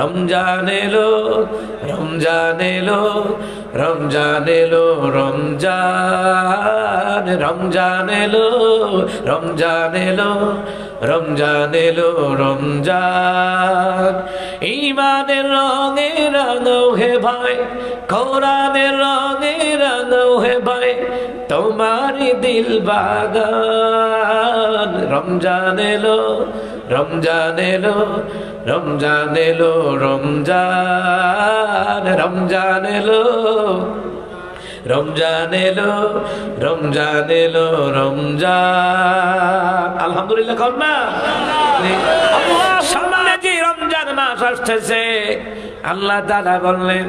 রমজান এলো রমজান এলো রমজান এলো, রমজান রমজান এলো রমজান এলো রমজান এলো, রমজান। ইমানের রঙে রাঙো হে ভাই, কোরআনের রঙে রাঙো হে ভাই তোমারি দিল বাগান। রমজান এলো রমজান এলো রমজান এলো, রমজান রমজান এলো রমজান এলো রমজান এলো, রমজান। আলহামদুলিল্লাহ, কর না। সামনে যে রমজান মাস আসতেছে, আল্লাহ তাআলা বললেন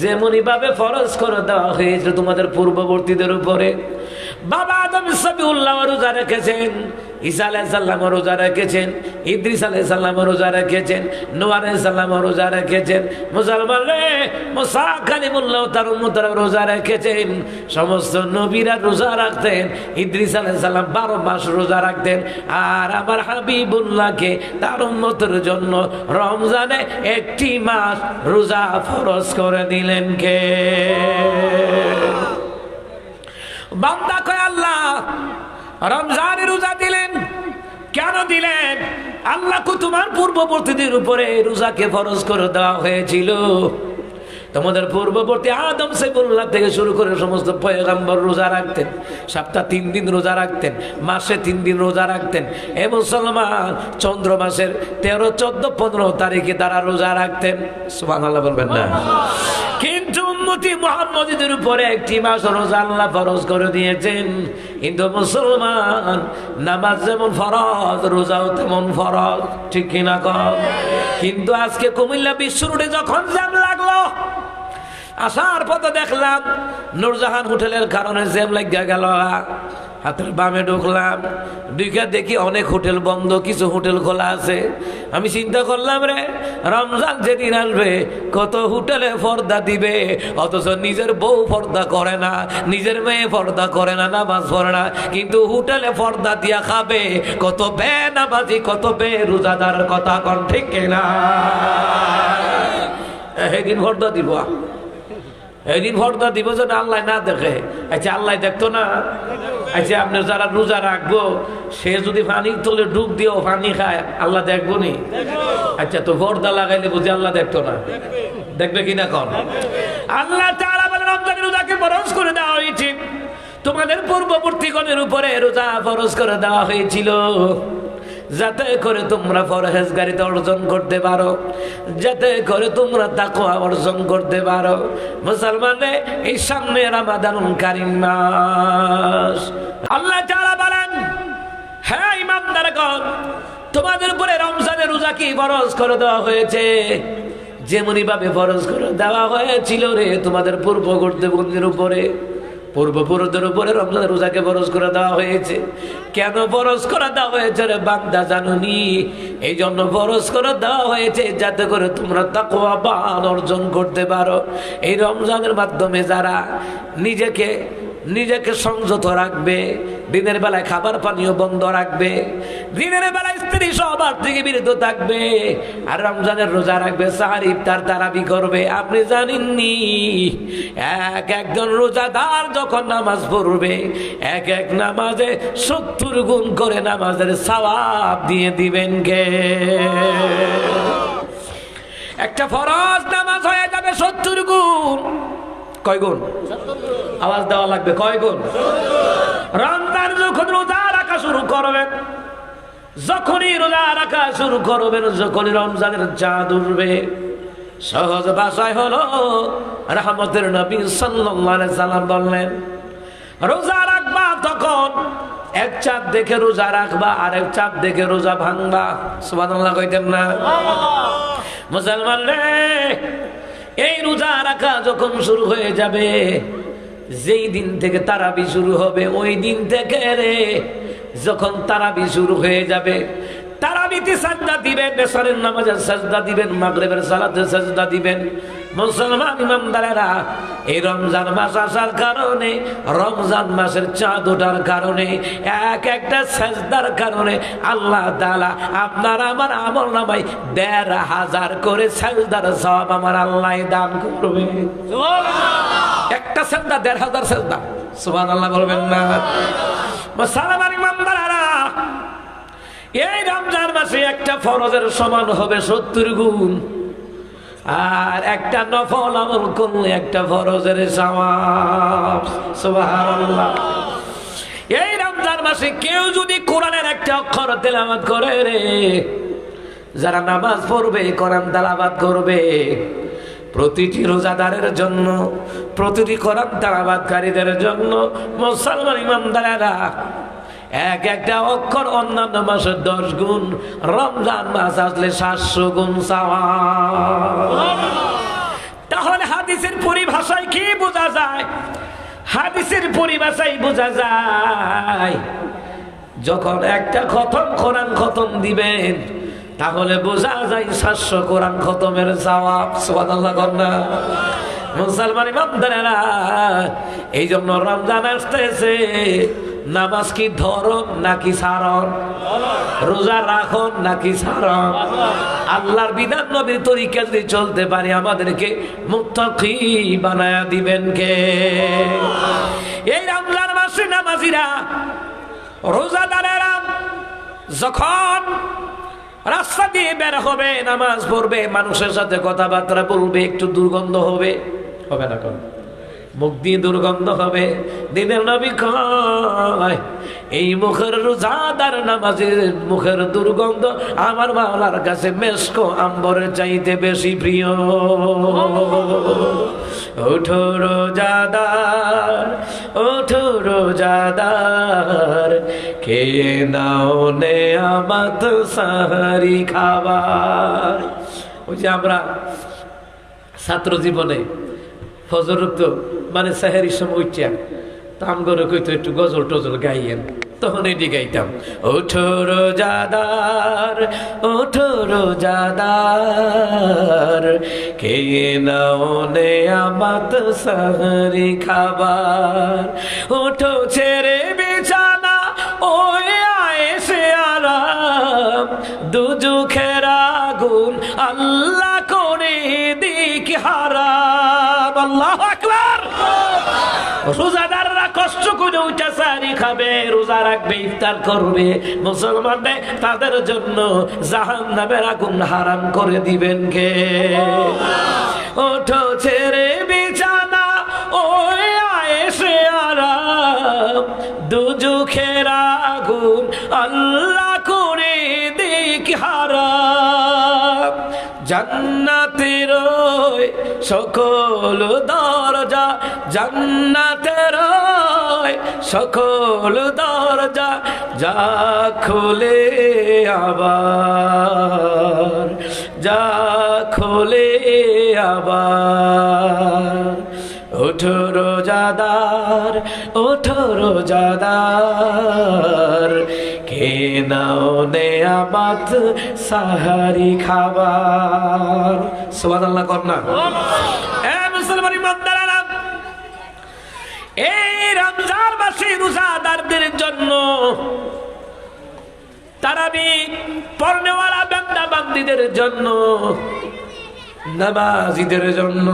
যেমনই ভাবে ফরজ করে দেওয়া হয়েছে তোমাদের পূর্ববর্তীদের উপরে। বাবা আদম সাবিউল্লাহ রোজা রেখেছেন। ঈসা আলাহ সাল্লাম রোজা রেখেছেন, ইদ্রিস আলাহ সাল্লাম রোজা রেখেছেন, নোয়া আলাহ সাল্লাম রোজা রেখেছেন, মুসলমান মুসা কালিমুল্লাহ তার উম্মতরা রোজা রেখেছেন, সমস্ত নবীরা রোজা রাখতেন, ইদ্রিস আলাহ সাল্লাম বারো মাস রোজা রাখতেন, আর আমার হাবিবুল্লাহকে তার উম্মতের জন্য রমজানে একটি মাস রোজা ফরজ করে দিলেন কে? বান্দা কয় আল্লাহ রমজানের রোজা দিলেন? কেন দিলেন? আল্লাহ কো তোমার পূর্ববর্তীদের উপরে রোজাকে ফরজ করে দেওয়া হয়েছিল। তোমাদের পূর্ববর্তী আদম সেবুল্লাহ থেকে শুরু করে সমস্ত পয়গাম্বর রোজা রাখতেন সপ্তাহ তিন দিন রোজা রাখতেন মাসে তিন দিন রোজা রাখতেন এ মুসলমান চন্দ্র মাসের তেরো চোদ্দ পনেরো তারিখে তারা রোজা রাখতেন। সুবাহ বলবেন না। কিন্তু উম্মতি মোহাম্মদীদের উপরে একটি মাস রোজা আল্লাহ ফরজ করে দিয়েছেন। হিন্দু মুসলমান নামাজ যেমন ফরজ, রোজাও তেমন ফরজ, ঠিক কিনা? কম কিন্তু আজকে কুমিল্লা বিশ্ব রোডে যখন জ্যাম লাগল, আসার পথে দেখলাম নূরজাহান হোটেলের কারণে জ্যাম লাগিয়া গেল। হাতের বামে ঢুকলাম, ঢুকে দেখি অনেক হোটেল বন্ধ, কিছু হোটেল খোলা আছে। আমি চিন্তা করলাম, রে, রমজান যেদিন আসবে, কত হোটেলে পর্দা দিবে, অথচ নিজের বউ পর্দা করে না, নিজের মেয়ে পর্দা করে না, নামাজ পড়ে না, কিন্তু হোটেলে পর্দা দিয়া খাবে, কত বে নামাজি কত বে রোজাদার কথা কন ঠিক না সেদিন পর্দা দিব এদিন ভরদা দিব যেন আল্লাহ না দেখে। আচ্ছা আল্লাহ দেখতো না। আচ্ছা আপনি যারা রোজা রাখব, সে যদি পানি তোলে ডুব দিও পানি খায়, আল্লাহ দেখব নি? আচ্ছা তো ভরদা লাগাইলে বুঝি আল্লাহ দেখতো না? দেখবে কিনা কন? আল্লাহ তাআলা বলেন রমজানের রোজাকে ফরজ করে দেওয়া হয়েছে। তোমাদের পূর্ববর্তীগণের উপরে রোজা ফরজ করে দেওয়া হয়েছিল। যাতে করে তোমরা ফরহেজগারিতে অর্জন করতে পারো। যাতে করে তোমরা তাকওয়া অর্জন করতে পারো। মুসলমানে এই সামনে রামাদান কারিম মাস। আল্লাহ তাআলা বলেন হ্যাঁ ইমানদারগণ তোমাদের উপরে রমজানের রোজা কি ফরজ করে দেওয়া হয়েছে? যেমনই ভাবে ফরজ করে দেওয়া হয়েছিল রে তোমাদের পূর্ববর্তী বন্ধুর উপরে। পূর্বপুরুষদের উপরে রমজান রোজাকে বরজ করে দেওয়া হয়েছে। কেন বরজ করে দেওয়া হয়েছে রে বান্দা জানুনি? এই জন্য বরজ করে দেওয়া হয়েছে যাতে করে তোমরা তাকওয়া বান অর্জন করতে পারো। এই রমজানের মাধ্যমে যারা নিজেকে নিজেকে সংযত রাখবে, দিনের বেলায় খাবার পানীয় বন্ধ রাখবে, দিনের বেলায় স্ত্রী সবার থেকে বিরত থাকবে, আর রমজানের রোজা রাখবে, সাহার ইফতার তারাবি করবে। আপনি জানেননি, এক একজন রোজাদার যখন নামাজ পড়বে, এক এক নামাজে সত্তর গুণ করে নামাজের সওয়াব দিয়ে দিবেন কে? একটা ফরজ নামাজ হয়ে যাবে সত্তর গুণ। কয় গুণ আওয়াজ দেওয়া লাগবে কয় গুণ রমজান যখন রোজা রাখা শুরু করবেন যখনই রোজা রাখা শুরু করবেন যখনই রমজানের চাঁদ উঠবে সহজ ভাষায় হলো রহমতের নবী সাল্লাল্লাহু সাল্লাম বললেন রোজা রাখবা তখন এক চাঁদ দেখে রোজা রাখবা আর এক চাঁদ দেখে রোজা ভাঙবা। সুবহানাল্লাহ কইতেন না? মুসলমান রে এই রোজা রাখা যখন শুরু হয়ে যাবে, যেই দিন থেকে তারাবি শুরু হবে, ওই দিন থেকে রে যখন তারাবি শুরু হয়ে যাবে, তারাবিতে সাজদা দিবেন নেশারের নামাজের সাজদা দিবেন, মাগরেবের সালাতে সাজদা দিবেন মুসলমান ইমামদারেরা এই রমজান মাস আসার কারণে রমজান মাসের চাঁদ ওঠার কারণে এক একটা সেজদার কারণে আল্লাহ তাআলা আপনার আমার আমল নামাই দেড় হাজার করে সাজদার সব আমার আল্লাহ দান করবে। একটা সাজদা দেড় হাজার সাজদা। সুবহান আল্লাহ বলবেন না। মুসলমান ইমামদারেরা এই রমজান মাসে একটা ফরজের সমান হবে সত্তর গুণ। আর একটা নফল আমল করলে একটা ফরজের সমান সুবহানাল্লাহ। এই রমজান মাসে কেউ যদি কোরআনের একটা অক্ষর তেলাওয়াত করে রে, যারা নামাজ পড়বে, কোরআন তেলাওয়াত করবে, প্রতিটি রোজাদারের জন্য, প্রতিটি কোরআন তেলাওয়াতকারীদের জন্য, মুসলমান ইমামদারেরা এক একটা অক্ষর অন্যান্য মাসের দশ গুণ, রমজান মাস আসলে সাতশো গুণ চাওয়া তাহলে হাদিসের পরিভাষায় কি বোঝা যায়? হাদিসের পরিভাষায় বোঝা যায়, যখন একটা খতম কোরআন খতম দিবেন, তাহলে বোঝা যায় সাতশো কোরআন খতমের জবাব সুবহানাল্লাহ কন্যা মুসলমান এই জন্য রমজান আসতেছে নামাজ কি ধরন নাকি সারণ? রোজা রাখন নাকি সারণ? আল্লাহর বিধান নবীর তরিকা যদি চলতে পারি, আমাদেরকে মুত্তাকি বানায়া দিবেন কে? এই রমজান মাসে নামাজিরা, রোজাদারেরা যখন রাস্তা দিয়ে বের হবে, নামাজ পড়বে, মানুষের সাথে কথাবার্তা বলবে, একটু দুর্গন্ধ হবে হবে না কোন? মুখ দিয়ে দুর্গন্ধ হবে। দিনের নবী কয়, এই মুখের রোজাদার নামাজের মুখের দুর্গন্ধ আমার মাওলার কাছে মেসকো আম্বরের চাইতে বেশি প্রিয়। ওঠো রোজাদার ওঠো রোজাদার কে নাও নে আমাত সাহারি খাবার। ওই যে আমরা ছাত্র জীবনে ফজর তো মানে সাহেরির সময় উঠছিয়া তাম করে কইতো একটু গজল টজল গাইয়েন। তখন এটি গাইতাম, ওঠো রোজাদার ওঠো রোজাদার কে নাও নে আমাত সাহারি খাবার। ওঠো ছেড়ে বিছানা, ওই আয়েসে আরাম দুজুখের রোজাদাররা কষ্ট করে উঠা সারি খাবে, রোজা রাখবে, ইফতার করবে। মুসলমানদের তাদের জন্য জাহান নামের আগুন হারাম করে দিবেন কে? ওঠো ছেড়ে বিছানা, ওই আয়েসে আরাম। দুজুখের আগুন আল্লাহ জান্নাতের সকল দরজা, জান্নাতের সকল দরজা যা খোলে আবার, যা খোলে আবার। ওঠো রোজাদার ওঠো রোজাদার কে নাও নে আমাত সাহারি খাবার। সুবহানাল্লাহ কন্যা এ মুসলমান ইমানদারেরা এই রমজান মাসে রোজাদারদের জন্য তারাবি পর্নেওয়ালা বান্দা বান্দিদের জন্য, নামাজিদের জন্য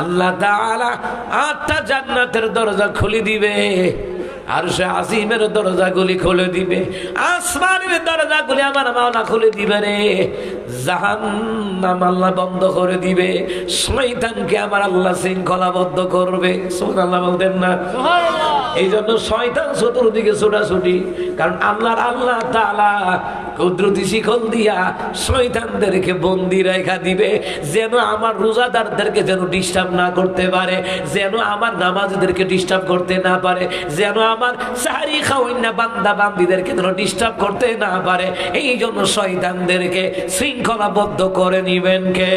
আল্লাহ তাআলা আটটা জান্নাতের দরজা খুলে দিবে। আর সে আসিমের দরজাগুলি খুলে দিবে। আসমানের দরজাগুলি আমার মাওলা খুলে দিবে রে। জাহান্নাম আল্লাহ বন্ধ করে দিবে। শয়তানকে আমার আল্লাহ শৃঙ্খলাবদ্ধ করবে। সুবহানাল্লাহ বলতেন না? এই জন্য শয়তান চতুর্দিকে ছোটাছুটি, কারণ আল্লাহর আল্লাহ তালা কুদরতি শিখল দিয়া শয়তানদেরকে বন্দি রেখা দিবে, যেন আমার রোজাদারদেরকে যেন ডিস্টার্ব না করতে পারে, যেন আমার নামাজদেরকে ডিস্টার্ব করতে না পারে, যেন আমার সাহারি খাওয়াইনা বান্দা বান্দিদেরকে যেন ডিস্টার্ব করতে না পারে। এই জন্য শয়তানদেরকে শৃঙ্খলাবদ্ধ করে নিবেন কে?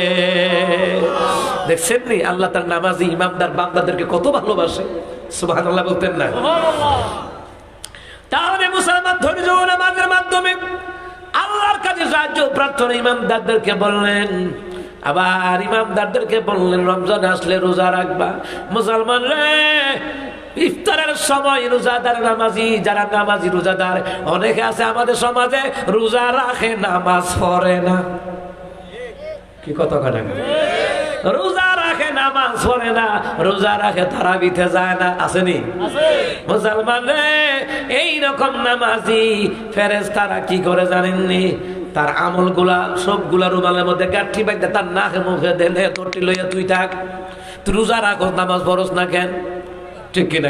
দেখছেন নি? আল্লাহ তার নামাজি ইমামদার বান্দাদেরকে কত ভালোবাসে। সুবাহ বলতেন না। তাহলে মুসলমান ধৈর্য নামাজের মাধ্যমে আল্লাহর কাছে সাহায্য প্রার্থনা ইমামদারদেরকে বললেন, আবার বললেন, রমজান আসলে রোজা রাখবা। মুসলমান রে, ইফতারের সময় রোজাদার নামাজি, যারা নামাজি রোজাদার, অনেকে আছে আমাদের সমাজে রোজা রাখে, নামাজ পড়ে না। কি কথা কাটা রোজা নামাজ পড়ে না রোজা রাখে তারা বিতে যায় না। আসেনি মুসলমান রে এইরকম নামাজি ফেরেজ তারা কি করে জানেননি? তার আমলগুলা সবগুলা রুমালের মধ্যে গাঠি বাইতে তার নাকে মুখে দেলে তোরটি লইয়া তুই থাক। তুই রোজা রাখো নামাজ পড়স না কেন? ঠিক কিনা?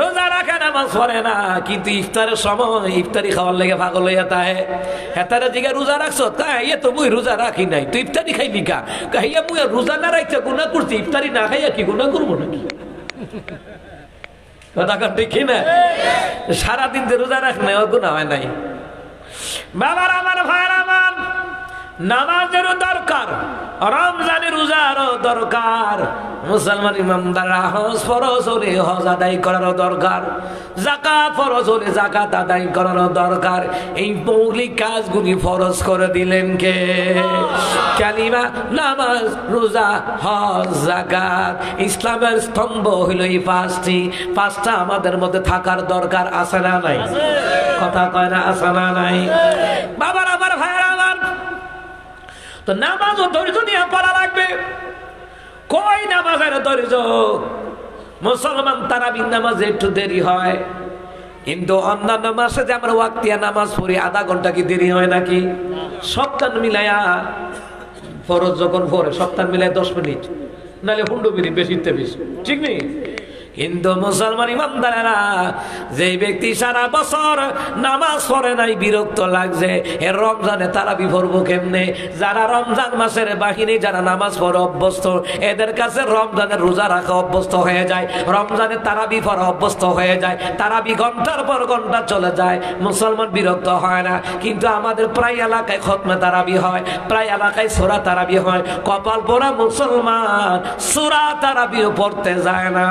রোজা রাখে নামাজ পড়ে না, কিন্তু ইফতারের সময় ইফতারি খাওয়ার লেগে পাগল হইয়া তাহে। হেতারে দিকে রোজা রাখছো? তাই ইয়ে তো মুই রোজা রাখি নাই। তুই ইফতারি খাইবি কা? কাহিয়া মুই আর রোজা না রাখছে গুণা করছি, ইফতারি না খাইয়া কি গুণা করব নাকি? সারাদিন রোজা রাখ নাই, ওর গুণা হয় নাই। বাবার, আমার ভাইয়ের, আমার নামাজেরও দরকার, রমজানের রোজারও দরকার, মুসলমান ইমামদাররা হজ ফরজ হলে হজ আদায় করারও দরকার জাকাত ফরজ হলে জাকাত আদায় করারও দরকার। এই মৌলিক কাজগুলি ফরজ করে দিলেন কে? কালিমা, নামাজ, রোজা, হজ জাকাত ইসলামের স্তম্ভ হইল এই পাঁচটি। পাঁচটা আমাদের মধ্যে থাকার দরকার আছে না নাই? কথা কয় না আছে না নাই বাবার আমার ভাইয়ের আমার তো নামাজ ও ধৈর্য নিয়ে পড়া লাগবে। কই নামাজের ধৈর্য? মুসলমান তারাবিন নামাজে একটু দেরি হয়। কিন্তু অন্যান্য মাসে যে আমরা ওয়াক্তিয়া নামাজ পড়ি, আধা ঘণ্টা কি দেরি হয় নাকি? সপ্তাহ মিলাইয়া ফরজ যখন পড়ে সপ্তাহ মিলাই দশ মিনিট। নাহলে হুন্ডু মিনিট বেশিতে বেশি। ঠিক নেই? কিন্তু মুসলমান ইমানদারেরা যে ব্যক্তি সারা বছর নামাজ পড়ে নাই, বিরক্ত লাগছে, এ রমজানে তারা বিভরবো কেমনে? যারা রমজান মাসের বাহিনী, যারা নামাজ পড়ে অভ্যস্ত, এদের কাছে রমজানের রোজা রাখা অভ্যস্ত হয়ে যায়, রমজানে তারা বিফরা অভ্যস্ত হয়ে যায় তারা বি ঘণ্টার পর ঘণ্টা চলে যায়, মুসলমান বিরক্ত হয় না। কিন্তু আমাদের প্রায় এলাকায় খতমে তারাবি হয়, প্রায় এলাকায় সোরা তারাবি হয়, কপাল পোড়া মুসলমান সুরা তারাবিও পড়তে যায় না?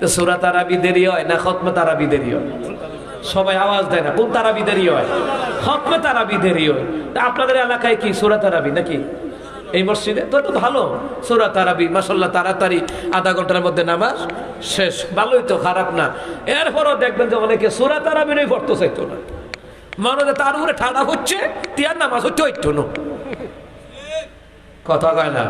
না সুরা তারাবি দেরি হয় না খতমে তারাবি দেরি হয়? সবাই আওয়াজ দেয় না, কোন তারাবি দেরি হয়? খতমে তারাবি দেরি হয়। আপনাদের এলাকায় কি সুরা তারাবি নাকি? এই মসজিদে? তো তো ভালো। সুরা তারাবি মাসাল্লাহ তাড়াতাড়ি আধা ঘণ্টার মধ্যে নামাজ শেষ। ভালোই তো, খারাপ না। এরপরও দেখবেন যে অনেকে সুরা তারাবিরই পড়তে চাইতো না। মনে তার উপরে ঠাড়া হচ্ছে, তিয়ার নামাজ হচ্ছে, ওই কথা কয় না?